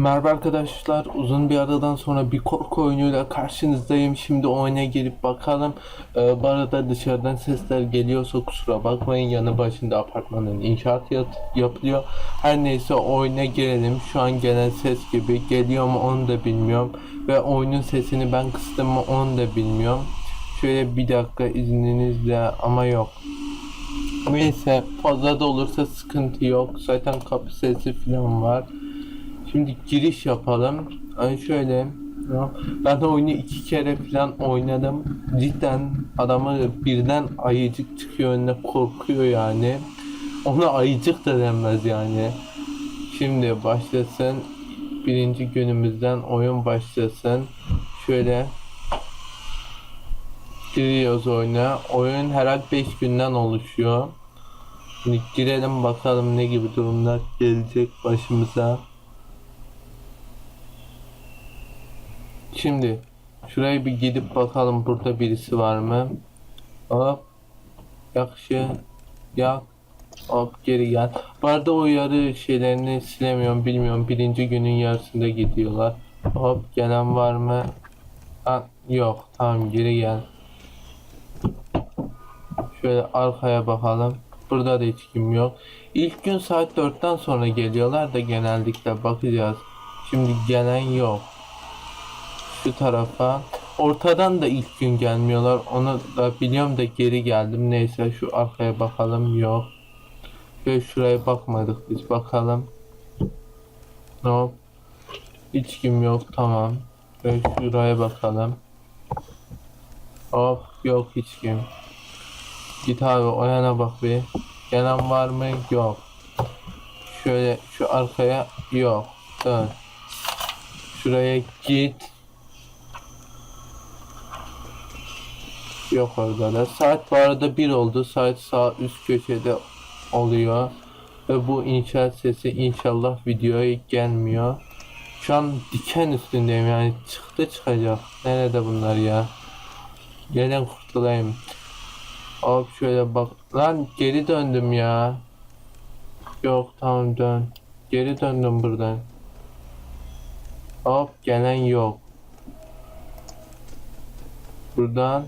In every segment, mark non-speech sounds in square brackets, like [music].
Merhaba arkadaşlar, uzun bir aradan sonra bir korku oyunuyla karşınızdayım. Şimdi oyuna girip bakalım. Ee, bu arada dışarıdan sesler geliyorsa kusura bakmayın. Yanı başında apartmanın inşaat yapılıyor. Her neyse oyuna girelim. Şu an gelen ses gibi geliyor mu onu da bilmiyorum. Ve oyunun sesini ben kıstım mı onu da bilmiyorum. Şöyle bir dakika izninizle ama yok. Neyse fazla da olursa sıkıntı yok. Zaten kapı sesi falan var. Şimdi giriş yapalım. Yani şöyle ben de oyunu iki kere falan oynadım. Cidden adamı birden ayıcık çıkıyor önüne korkuyor yani. Ona ayıcık da denmez yani. Şimdi başlasın. Birinci günümüzden oyun başlasın. Şöyle giriyoruz oyuna. Oyun herhalde 5 günden oluşuyor. Şimdi girelim bakalım ne gibi durumlar gelecek başımıza. Şimdi şuraya bir gidip bakalım burada birisi var mı? Hop. Yakşı. Yak. Hop geri gel. Bu arada o yarı şeylerini silemiyorum bilmiyorum. Birinci günün yarısında gidiyorlar. Hop gelen var mı? Ha, yok. Tamam geri gel. Şöyle arkaya bakalım. Burada da hiç kim yok. İlk gün saat 4'ten sonra geliyorlar da genellikle bakacağız. Şimdi gelen yok şu tarafa. Ortadan da ilk gün gelmiyorlar. Onu da biliyorum da geri geldim. Neyse şu arkaya bakalım. Yok. Ve şuraya bakmadık biz. Bakalım. Hop. Hiç kim yok. Tamam. Ve şuraya bakalım. Hop. Yok hiç kim. Git abi o yana bak bir. Gelen var mı? Yok. Şöyle şu arkaya yok. Dön. Şuraya git. Yok orada da. Saat bu arada 1 oldu. Saat sağ üst köşede oluyor. Ve bu inşaat sesi inşallah videoya gelmiyor. Şu an diken üstündeyim yani çıktı çıkacak. Nerede bunlar ya? Gelin kurtulayım. Hop şöyle bak. Lan geri döndüm ya. Yok tamam dön. Geri döndüm buradan. Hop gelen yok. Buradan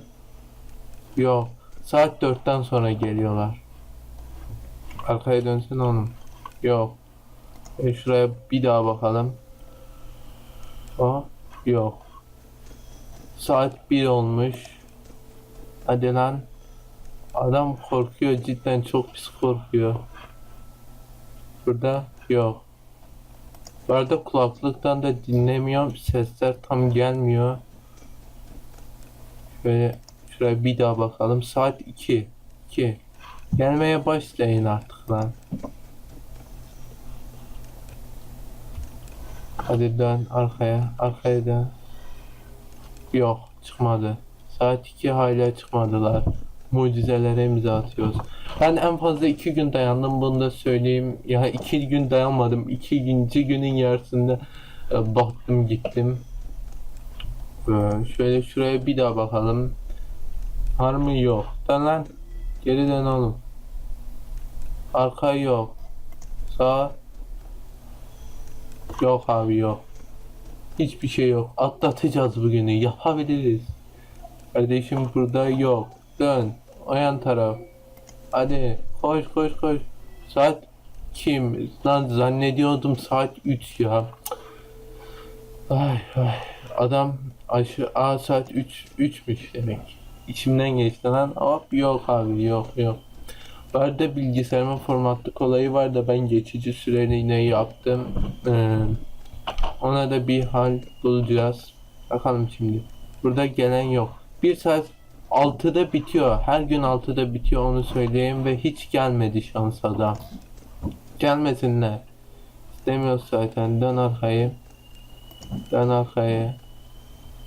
Yok. Saat 4'ten sonra geliyorlar. Arkaya dönsün oğlum. Yok. E şuraya bir daha bakalım. O yok. Saat 1 olmuş. Hadi lan. Adam korkuyor cidden çok pis korkuyor. Burada yok. Bu arada kulaklıktan da dinlemiyorum. Sesler tam gelmiyor. Şöyle Şuraya bir daha bakalım. Saat 2. 2. Gelmeye başlayın artık lan. Hadi dön arkaya. Arkaya dön. Yok çıkmadı. Saat 2 hala çıkmadılar. Mucizelere imza atıyoruz. Ben en fazla 2 gün dayandım bunu da söyleyeyim. Ya 2 gün dayanmadım. 2. günün yarısında e, baktım gittim. Ee, şöyle şuraya bir daha bakalım. Var mı yok. Dön lan. Geri dön oğlum. Arka yok. Sağ. Yok abi yok. Hiçbir şey yok. Atlatacağız bugünü. Yapabiliriz. Kardeşim burada yok. Dön. O yan taraf. Hadi. Koş koş koş. Saat kim? Lan zannediyordum saat 3 ya. Ay ay. Adam aşı A saat 3 3'müş demek. İçimden geçti lan. Hop yok abi yok yok. Bu arada bilgisayarımın formatlık olayı var da ben geçici süreliğine yaptım. Ee, ona da bir hal bulacağız. Bakalım şimdi. Burada gelen yok. Bir saat 6'da bitiyor. Her gün 6'da bitiyor onu söyleyeyim ve hiç gelmedi şansa da. Gelmesinler. İstemiyoruz zaten. Dön arkayı. Dön arkaya.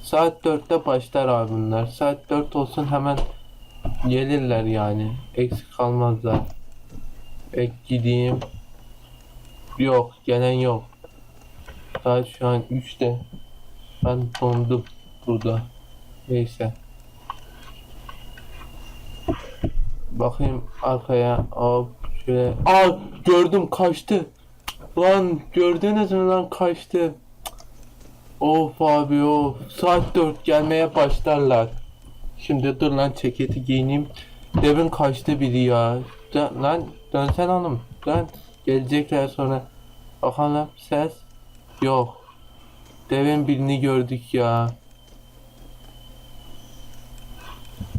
Saat 4'te başlar abi bunlar. Saat 4 olsun hemen gelirler yani. Eksik kalmazlar. Ek gideyim. Yok gelen yok. Saat şu an 3'te. Ben dondum burada. Neyse. Bakayım arkaya. Hop şöyle. Aa gördüm kaçtı. Lan gördünüz mü lan kaçtı. Of abi of. Saat 4 gelmeye başlarlar. Şimdi dur lan ceketi giyineyim. Devin kaçtı biri ya. Dön, lan dönsen hanım. Dön. Gelecekler sonra. Bakalım ses. Yok. Devin birini gördük ya.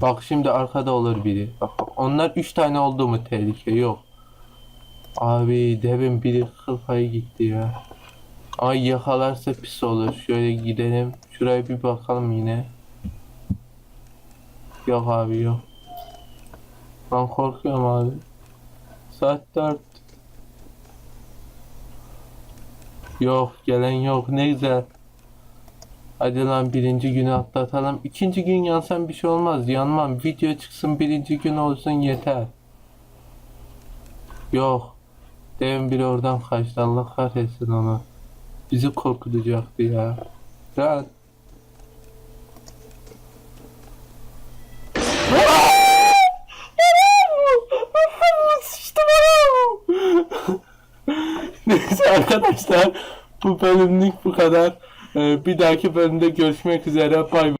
Bak şimdi arkada olur biri. Bak, onlar 3 tane oldu mu tehlike yok. Abi devin biri kafayı gitti ya. Ay yakalarsa pis olur. Şöyle gidelim. Şuraya bir bakalım yine. Yok abi yok. Ben korkuyorum abi. Saat 4. Yok gelen yok ne güzel. Hadi lan birinci günü atlatalım. İkinci gün yansam bir şey olmaz. Yanmam. Video çıksın birinci gün olsun yeter. Yok. Devin biri oradan kaçtı. Allah kahretsin onu. Bizi korkutacaktı ya. [laughs] Rahat. Neyse arkadaşlar bu bölümlük bu kadar. Ee, bir dahaki bölümde görüşmek üzere. Bay bay.